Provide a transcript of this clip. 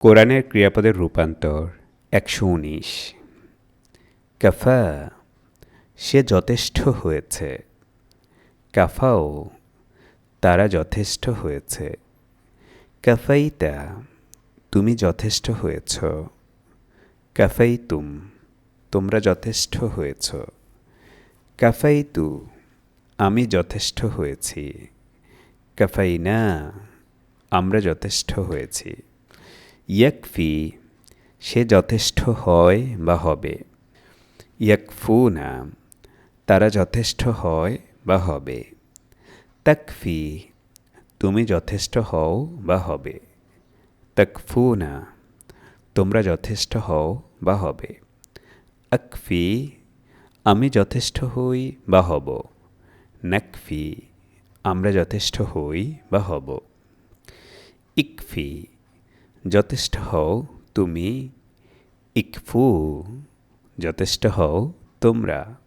কোরআনের ক্রিয়াপদের রূপান্তর একশো উনিশ। কাফা, সে যথেষ্ট হয়েছে। কাফাও, তারা যথেষ্ট হয়েছে। কাফাইতা, তুমি যথেষ্ট হয়েছ। কাফাইতুম, তোমরা যথেষ্ট হয়েছ। কাফাইতু, আমি যথেষ্ট হয়েছি। কাফাইনা, আমরা যথেষ্ট হয়েছি। ইয়াকফি, সে যথেষ্ট হয় বা হবে। ইয়াকফুনা, তারা যথেষ্ট হয় বা হবে। তাকফি, তুমি যথেষ্ট হও বা হবে। তকফু না তোমরা যথেষ্ট হও বা হবে। আকফি, আমি যথেষ্ট হই বা হব। নাকফি, আমরা যথেষ্ট হই বা হব। ইকফি যথেষ্ট হও তুমি ইকফু যথেষ্ট হও তোমরা।